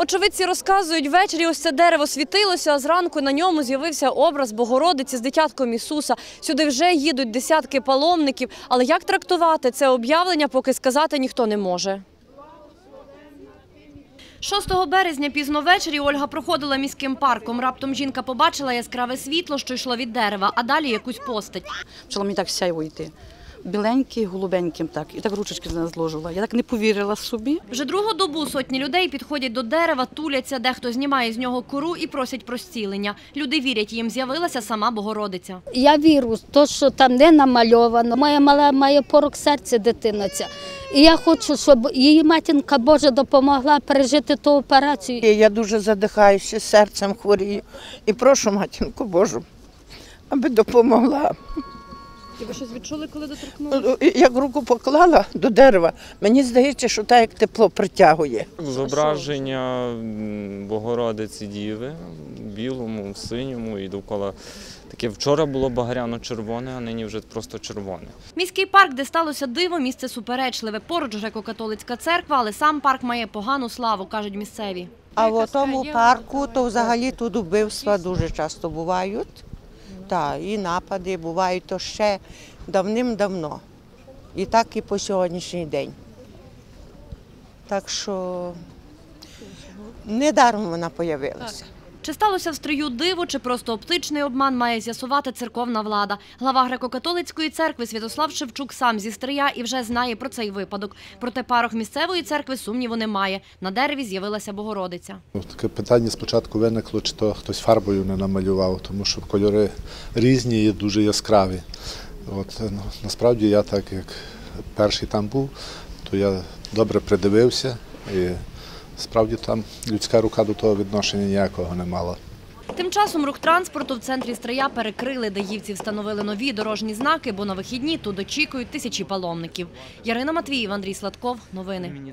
Очевидці розказують, ввечері ось це дерево світилося, а зранку на ньому з'явився образ Богородиці з дитятком Ісуса. Сюди вже їдуть десятки паломників. Але як трактувати це об'явлення, поки сказати ніхто не може. 6 березня пізно ввечері Ольга проходила міським парком. Раптом жінка побачила яскраве світло, що йшло від дерева, а далі якусь постать. Почало мені так сяйво йти. Біленький, голубеньким так. І так ручечки зложила. Я так не повірила собі. Вже другу добу сотні людей підходять до дерева, туляться, дехто знімає з нього кору і просять про зцілення. Люди вірять, їм з'явилася сама Богородиця. Я вірю, те, що там не намальовано. Моя мала має порок серця дитина ця. І я хочу, щоб її матінка Божа допомогла пережити ту операцію. Я дуже задихаюся, серцем хворію. І прошу матінку Божу, аби допомогла. І ви щось відчули, коли доторкнули? Як руку поклала до дерева, мені здається, що так як тепло притягує. Зображення Богородиці Діви в білому, в синьому і довкола таке вчора було багряно-червоне, а нині вже просто червоне. Міський парк, де сталося диво, місце суперечливе. Поруч греко-католицька церква, але сам парк має погану славу, кажуть місцеві. А в тому парку то взагалі тут вбивства дуже часто бувають. Так, і напади бувають то ще давним-давно. І так і по сьогоднішній день. Так що недаром вона появилася. Чи сталося в стрию диво, чи просто оптичний обман, має з'ясувати церковна влада. Глава греко-католицької церкви Святослав Шевчук сам зі стрия і вже знає про цей випадок. Проте парох місцевої церкви сумніву немає. На дереві з'явилася Богородиця. Таке питання спочатку виникло, чи то хтось фарбою не намалював, тому що кольори різні і дуже яскраві. От, ну, насправді я так як перший там був, то я добре придивився і справді там людська рука до того відношення ніякого не мала. Тим часом рух транспорту в центрі Стрия перекрили. Даївці встановили нові дорожні знаки, бо на вихідні тут очікують тисячі паломників. Ярина Матвіїв, Андрій Сладков. Новини.